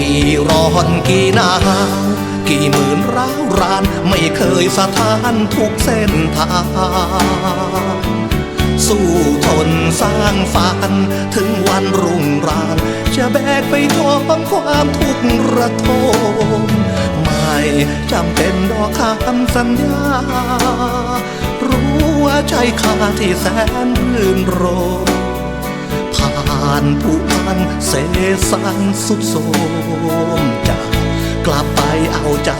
กี่ร้อนกี่หนาวกี่หมื่นร้าวรานไม่เคยสถานทุกเส้นทาง สู้ทนสร้างฝันถึงวันรุ่งราน จะแบกไปท้องความทุกข์ระทมไม่จำเป็นดอกคำสัญญา รู้ว่าใจค่าที่แสนรื่นรมานผู้พันเสสันสุดโสมจะกลับไปเอาใจ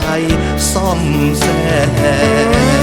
ซ่อมแซม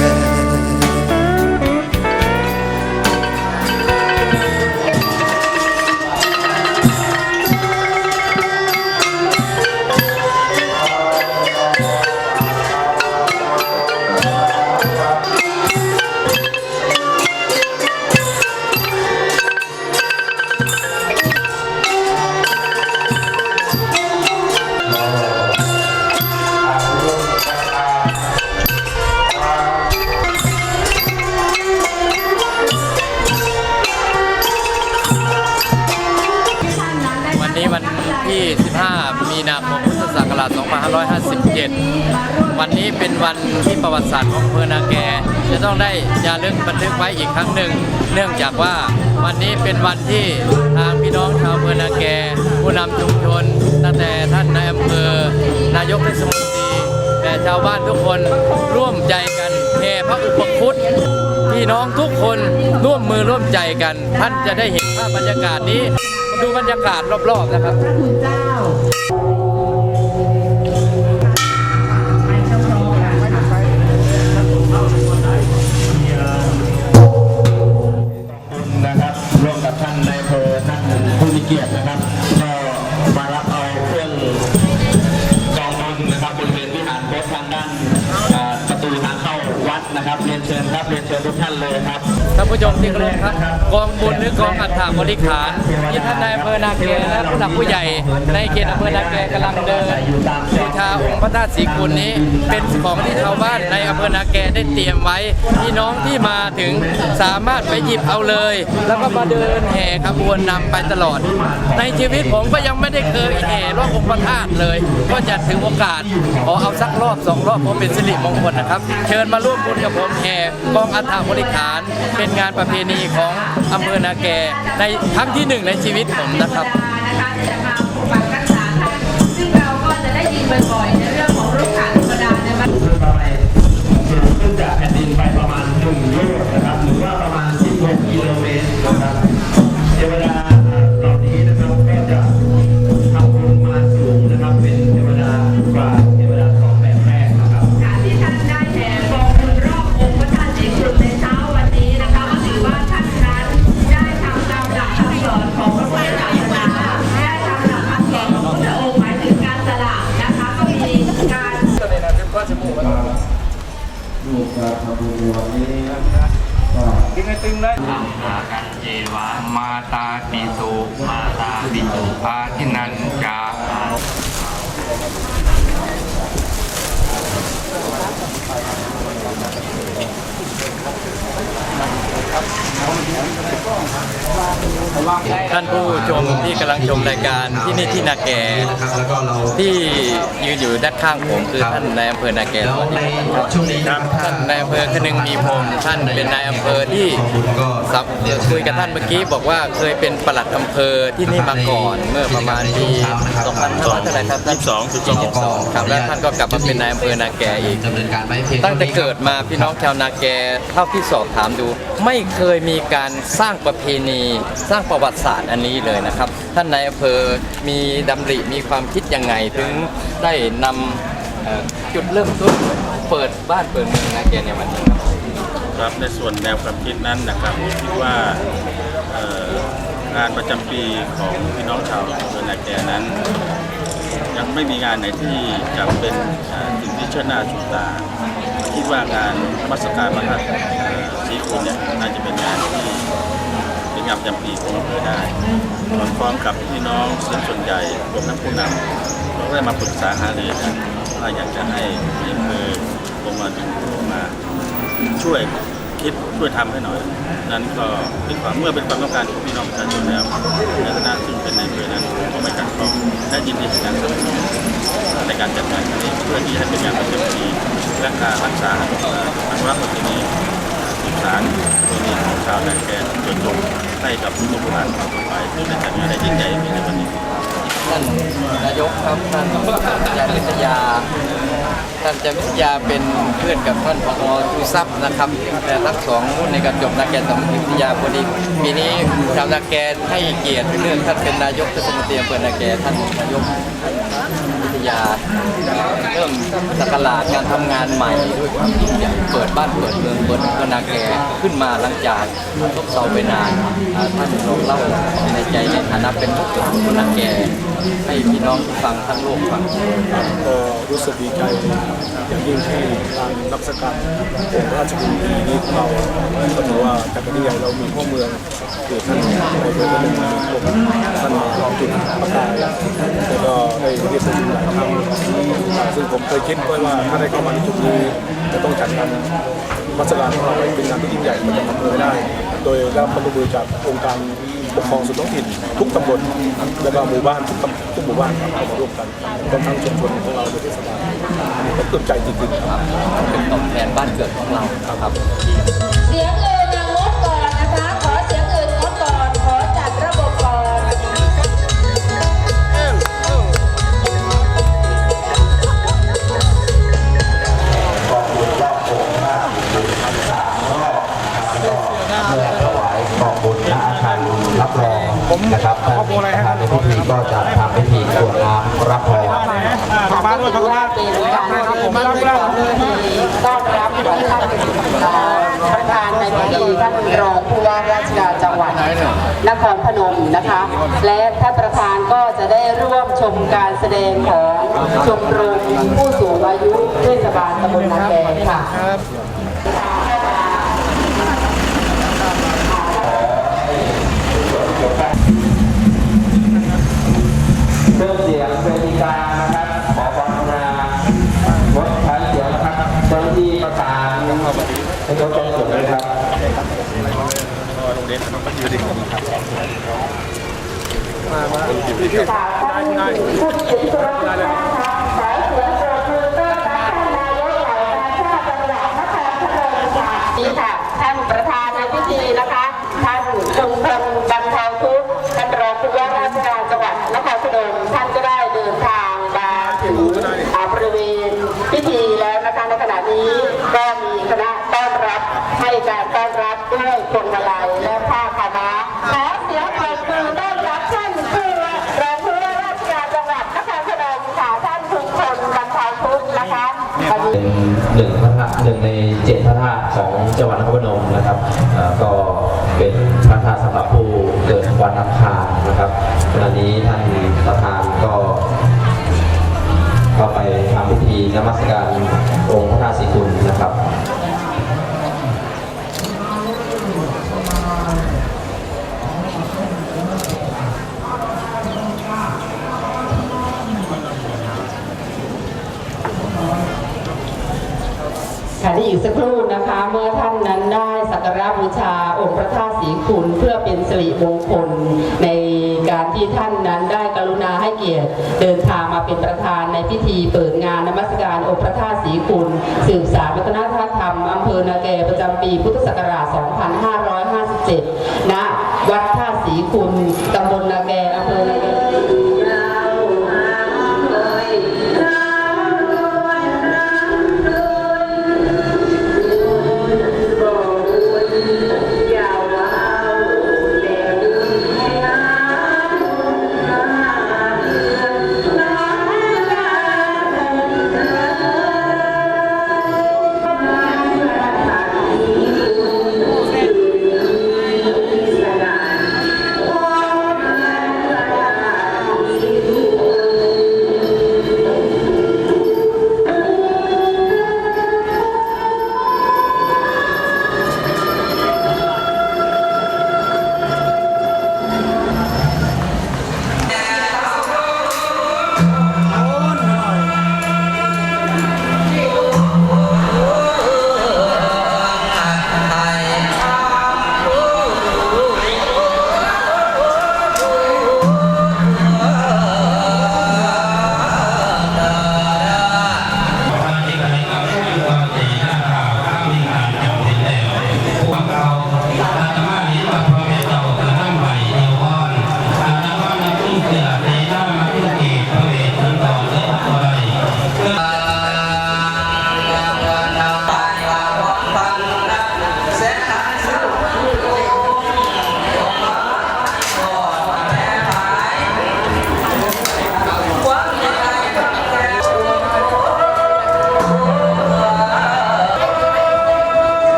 รั้งหนึ่ง เนื่องจากว่าวันนี้เป็นวันที่ทางพี่น้องชาวอำเภอนาแก ผู้นำชุมชน ตั้งแต่ท่านนายอำเภอนายกเทศมนตรีแต่ชาวบ้านทุกคนร่วมใจกันแห่พระอุปคุตพี่น้องทุกคนร่วมมือร่วมใจกัน ท่านจะได้เห็นภาพบรรยากาศนี้ดูบรรยากาศรอบๆนะครับนะครับ เกียรตินะครับก็มารับเอาเครื่องกองบุญนะครับบริเวณวิหารโบสถ์ทางด้านประตูทางเข้าวัดนะครับเรียนเชิญครับเรียนเชิญทุกท่านเลยครับท่านผู้ชมที่เคารพครับ กองบุญหรือกองอัฐาบริขารที่ท่านนายอำเภอนาเกและผู้หลักผู้ใหญ่ในเขตอำเภอนาเกกำลังเดินบู ชาองค์พระธาตุศรีกุลนี้ เป็นของที่ชาวบ้านในอำเภอนาแกได้เตรียมไว้พี่น้องที่มาถึงสามารถไปหยิบเอาเลย แล้วก็มาเดินแห่ขบวนนำไปตลอด ในชีวิตผมก็ยังไม่ได้เคยแห่รอบองค์พระธาตุเลย ก็จะถือโอกาสขอเอาสักรอบสองรอบผมเป็นสิริมงคลนะครับ เชิญมาร่วมบุญกับผมแห่กองอัฐาบริขารเป็นงานประเพณีของอำเภอนาแกในครั้งที่หนึ่งในชีวิตผมนะครับ บ่อยๆในเรื่องของโรคขาธรรมดาเนี่ยมันขึ้นไปสูงขึ้นจากแผ่นดินไปประมาณ1โยชน์นะครับหรือว่าประมาณ16กิโลเมตร ท่านผู้ชมที่กำลังชมรายการที่นี่ที่นาแกแล้วก็เราที่ยืนอยู่ด้านข้างผมคือท่านนายอำเภอนาแกแล้วสวัสในดีครับช่วงนี้ครับท่านนายอำเภอคนึงมีพรหมท่านเป็นนายอำเภอที่สับคุยกับท่านเมื่อกี้บอกว่าเคยเป็นปลัดอำเภอที่นี่มาก่อนเมื่อประมาณปี2500เท่าไหร่ครับท่าน22 22ครับแล้วท่านก็กลับมาเป็นนายอำเภอนาแกอีกดำเนินการไว้เพียงตั้งแต่เกิดมาพี่น้องชาวนาแกเท่าที่สอบถามดู ไม่เคยมีการสร้างประเพณีสร้างประวัติศาสตร์อันนี้เลยนะครับ ท่านนายอำเภอมีดำริมีความคิดยังไงถึงได้นำจุดเริ่มต้นเปิดบ้านเปิดเมืองนาแกในวันนี้ครับในส่วนแนวความคิดนั้นนะครับคิดว่างานประจำปีของพี่น้องชาวอำเภอนาแกนั้น ยังไม่มีงานไหนที่จะเป็นสิ่งที่เชิดหน้าชูตา คิดว่างานมัสการพระธาศรีคุณเนี่ยน่าจะเป็นงานที่ เป็นงานประจำปีของอำเภอได้พร้อมกับพี่น้องส่วนใหญ่รวมทั้งผู้นำเราก็ได้มาปรึกษาหารือกันว่าอยากจะให้ในอำเภอลงมาดึงมาช่วยคิดช่วยทำให้หน่อย นั้นก็เป็นความเมื่อเป็นความต้องการของพี่น้องประชาชนแล้วในฐานะซึ่งเป็นในายอำเภอนั้นก็ไม่ขัดข้องและยินดีในการสนับสนุนในการจัดงานครั้งนี้เพื่อที่ให้เป็นงานประจำปีและการรักษาอนุรักษ์ประเพณี สานประเพณีของชาวนาแกนจนจบให้กับลูกหลานต่อไปเพื่อได้จัดงานได้ยิ่งใหญ่ในวันนี้ท่านนายกครับท่านอาจารย์วิทยาท่านอาจารย์วิทยาเป็นเพื่อนกับท่านผอชูทรัพย์นะครับแต่ทั้งสองรุ่นในการจบนักแกนสมุทรวิทยาพอดีปีนี้ชาวนาแกนให้เกียรติเรื่องท่านเป็นนายกเทศมนตรีอำเภอนาแกท่านนายกวิทยา ริ่มสักราชการทำงานใหม่ด้วยความยิ่งใหญ่เปิดบ้านเปิดเมืองเปิดอำเภอนาแกขึ้นมาหลังจากซบเซาไปนานอ่าท่านลองเล่าในใจในฐานะเป็นลูกหลานคนนาแกให้พี่น้องฟังทั้งโลกฟัง ก็รู้สึกดีใจอย่างยิ่งที่ทางรับราการองค์ราชบุรีนี้ของเราก็ถือว่าจากที่ใหญ่เรามีพ่อเมือง คือท่านในเมืองเป็นผมท่านรองจุดประกายแล้วก็ได้เรียกประชุมหลายครั้งซึ่งผมเคยคิดไว้ว่าถ้าได้เข้ามาในจุดนี้จะต้องจัดงานราชการของเราให้เป็นงานที่ยิ่งใหญ่ประจำอำเภอได้ โดยได้รับความร่วมมือจากองค์การปกครองส่วนท้องถิ่นทุกตำบลแล้วก็หมู่บ้านทุกทุกหมู่บ้านครับเข้ามาร่วมกันรวมทั้งชุมชนของเราในเทศบาลอันนี้ก็ปลื้มใจจริงๆครับเป็นตอบแทนบ้านเกิดของเราครับเสียงเอ่ยน รองนะครับทางประธานในพิธีก็จะทำพิธีกรวดน้ำรับรองมาด้วยพระราชเป็นการผมต้อนรับต้อนรับของท่านประธานในพิธีท่านรองผู้ว่าราชการจังหวัดนครพนมนะคะ และท่านประธานก็จะได้ร่วมชมการแสดงของชมรมผู้สูงอายุเทศบาลตำบลนาแกค่ะ พงศ์นะคะขอเสียงปรบมือต้อนรับท่านนายเล่ากาชาติจังหวัดนครพนมค่ะนี่ค่ะท่านประธานในพิธีนะคะท่านชุมพลบรรเทาทุกข์ท่านรองผู้ว่าราชการจังหวัดนครพนมท่านก็ได้เดินทางมาถึงอาบริเวณพิธีแล้วนะคะในขณะนี้ก็มีคณะต้อนรับให้การต้อนรับด้วยพวงมาลัยและผ้าขาวม้า หนึ่งในเจ็ดพระธาตุของจังหวัดนครพนมนะครับก็เป็นพระธาตุสำหรับผู้เกิดวันอังคารนะครับขณะนี้ท่านประธานก็เข้าไปทำพิธีนมัสการองค์พระธาตุศรีคุณนะครับ อีกสักครู่นะคะ เมื่อท่านนั้นได้สักการะบูชาองค์พระธาตุศรีคุณเพื่อเป็นสิริมงคลในการที่ท่านนั้นได้กรุณาให้เกียรติเดินทางมาเป็นประธานในพิธีเปิดงานนมัสการองค์พระธาตุศรีคุณสืบสานวัฒนธรรมอำเภอนาแกประจำปีพุทธศักราช 2557ณวัดท่าศรีคุณตำบลนาแกอำเภอนาแก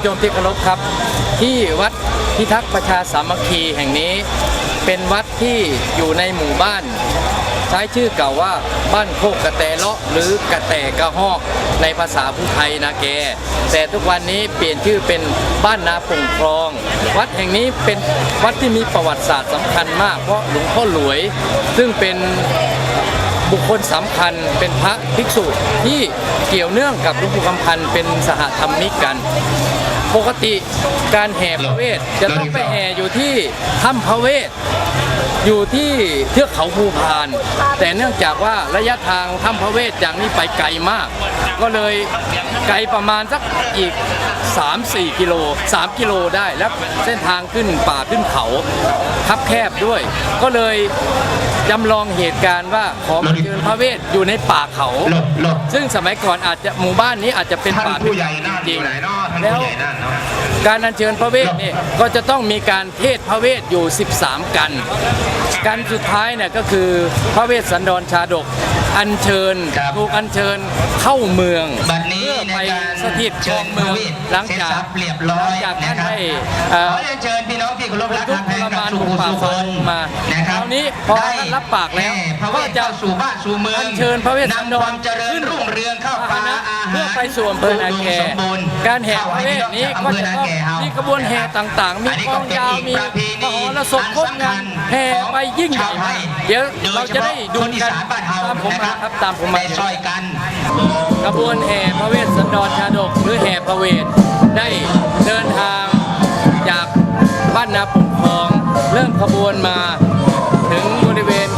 ผู้ชมที่เคารพครับ ที่วัดพิทักษ์ประชาสามัคคีแห่งนี้ เป็นวัดที่อยู่ในหมู่บ้าน ใช้ชื่อเก่าว่าบ้านโคกกระแตเลาะหรือกระแตกระหอกในภาษาผู้ไทยนะแก แต่ทุกวันนี้เปลี่ยนชื่อเป็นบ้านนาปงคลอง วัดแห่งนี้เป็นวัดที่มีประวัติศาสตร์สำคัญมากเพราะหลวงพ่อหลวย ซึ่งเป็นบุคคลสำคัญเป็นพระภิกษุที่เกี่ยวเนื่องกับหลวงปู่คำพันธ์เป็นสหธรรมิกกัน ปกติการแห่พระเวทจะต้องไปแห่อยู่ที่ถ้ำพระเวท อยู่ที่เทือกเขาภูพาน แต่เนื่องจากว่าระยะทางถ้ำพระเวทจากนี้ไปไกลมาก ก็เลยไกลประมาณสักอีก 3-4 กิโล 3 กิโลได้แล้วเส้นทางขึ้นป่าขึ้นเขาคับแคบด้วย ก็เลยจำลองเหตุการณ์ว่าขอมาเชิญพระเวทอยู่ในป่าเขา ซึ่งสมัยก่อนอาจจะหมู่บ้านนี้อาจจะเป็นท่านป่าผู้ใหญ่นั่นจริงแล้วการอัญเชิญพระเวทเนี่ยก็จะต้องมีการเทศพระเวทอยู่ 13 กันกันสุดท้ายเนี่ยก็คือพระเวสสันดรชาดก อัญเชิญครับถูกอัญเชิญเข้าเมืองบัดนี้เพื่อในไปการสถิตคเชิรอญงพเมืระองเวทหลังเสร็จจากสับเรียบร้อยจากนะท่านครับให้ขเอ่ออ เรียนเชิญพี่น้องที่เคารพรักทุทากงทแพงรกับมานสุถูขุกป่าสุคฝังนมานะคครัราบวนี้พอได้ท่านรับปากแล้วห่พระเวก็ทจะเข้าสู่บ้านสู่เมืองอัญเชิญพระเวสสันดรนำความเจริญรุ่งเรืองเข้าฟ้าอาหารเพื่อไปสู่อำเภอนาแกอุดมสมบูรณ์การแห่พระเวทนี้ก็จะต้องมีกระบวนแห่ต่างๆมีกลองยาวมีมหรสพครบงานแห่ไปยิ่งใหญ่มากเดี๋ยวเราจะได้ดูกันตามผมมาครับตามผมมาได้ซอยกันกระบวนแห่พระเวสสันดรชาดกหรือแห่พระเวทได้เดินทางจากบ้านนาปุ่งคลอง เริ่มขบวนมาถึงบริเวณ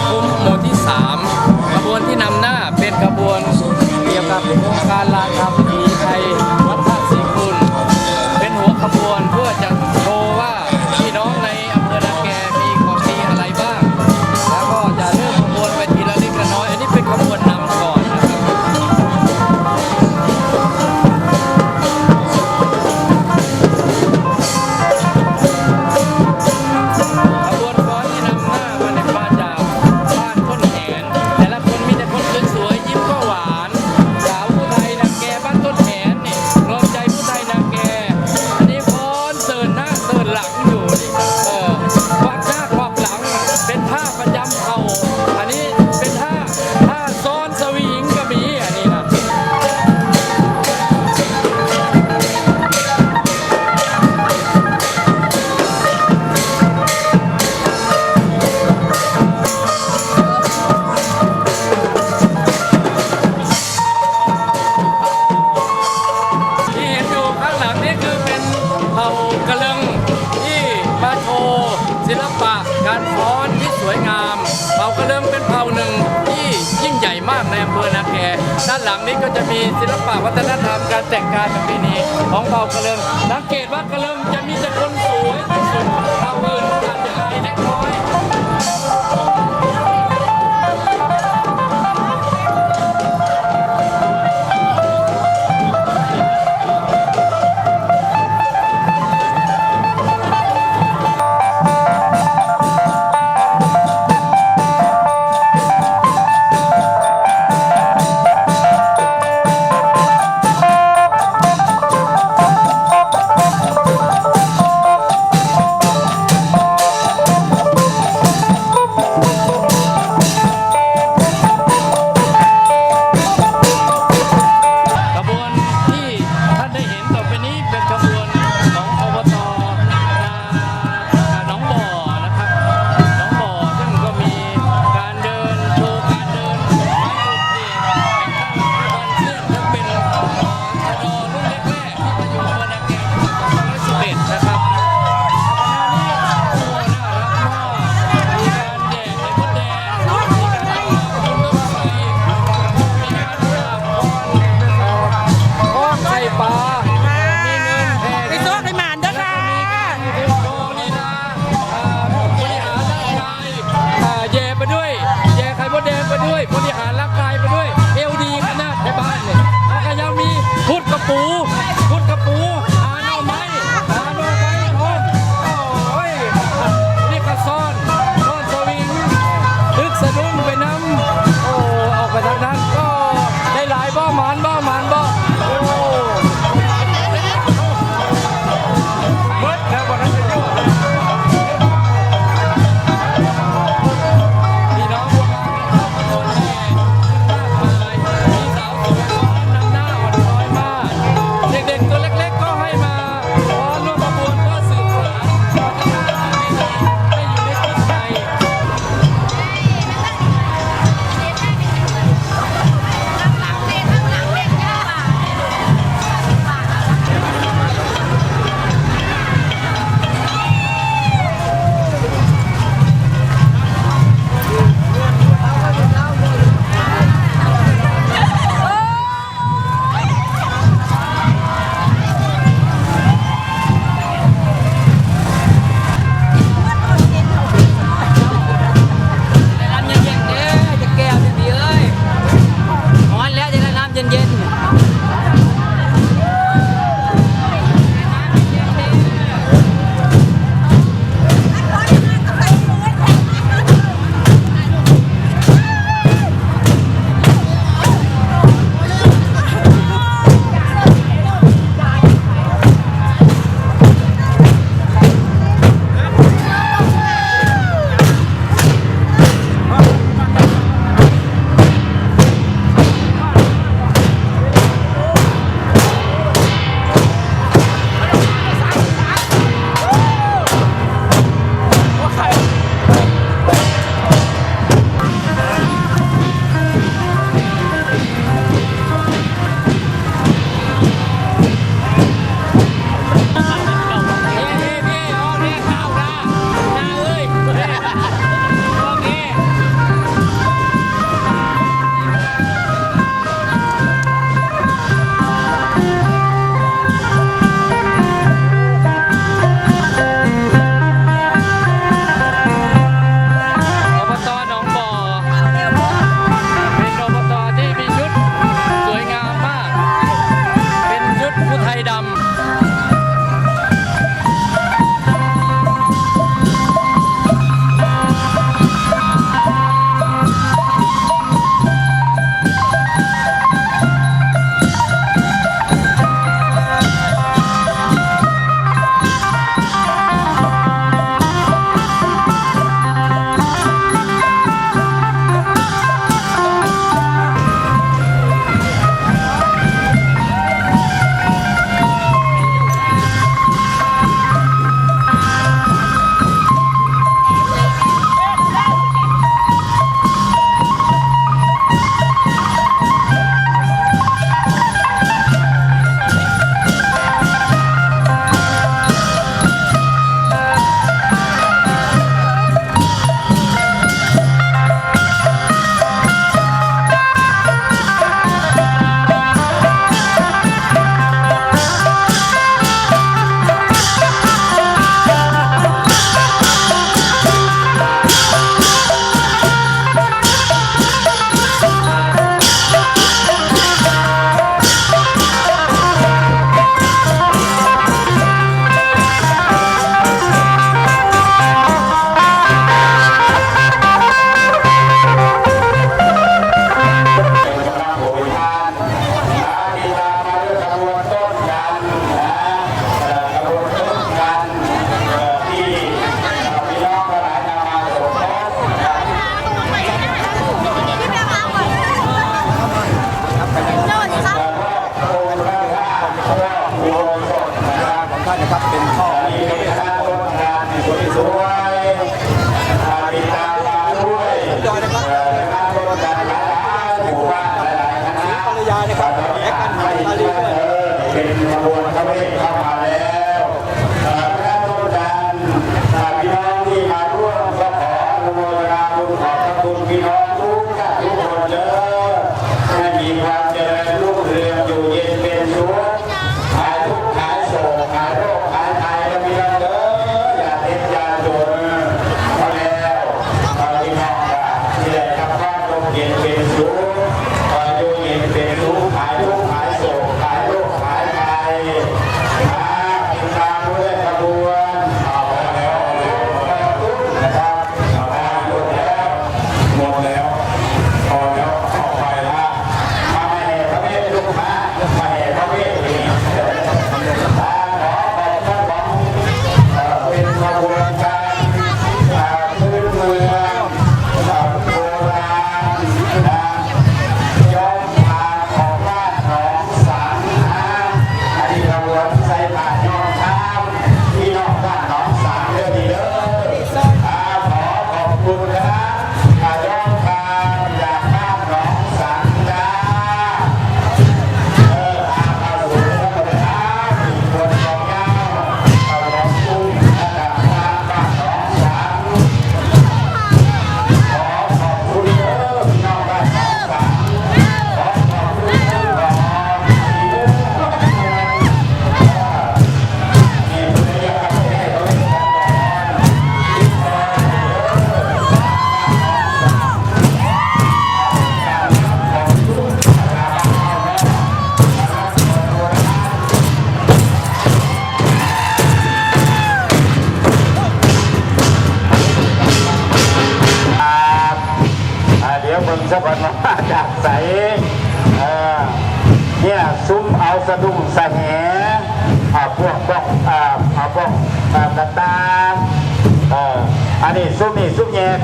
el laboratorio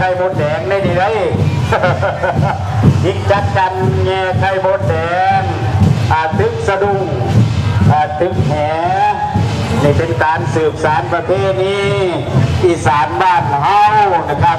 ไข่มดแดงได้ดีได้ยิกจัดกันแง่ไข่มดแดงอาตึกสะดุ้งอาตึกแหนี่เป็นการสืบสารประเทศนี้อีสานบ้านเฮานะครับ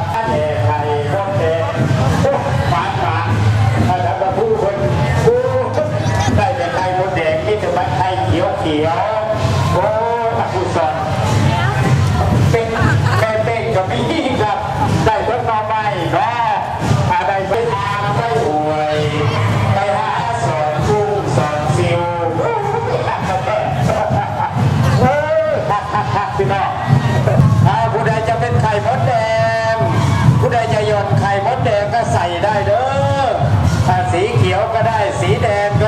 สีแดง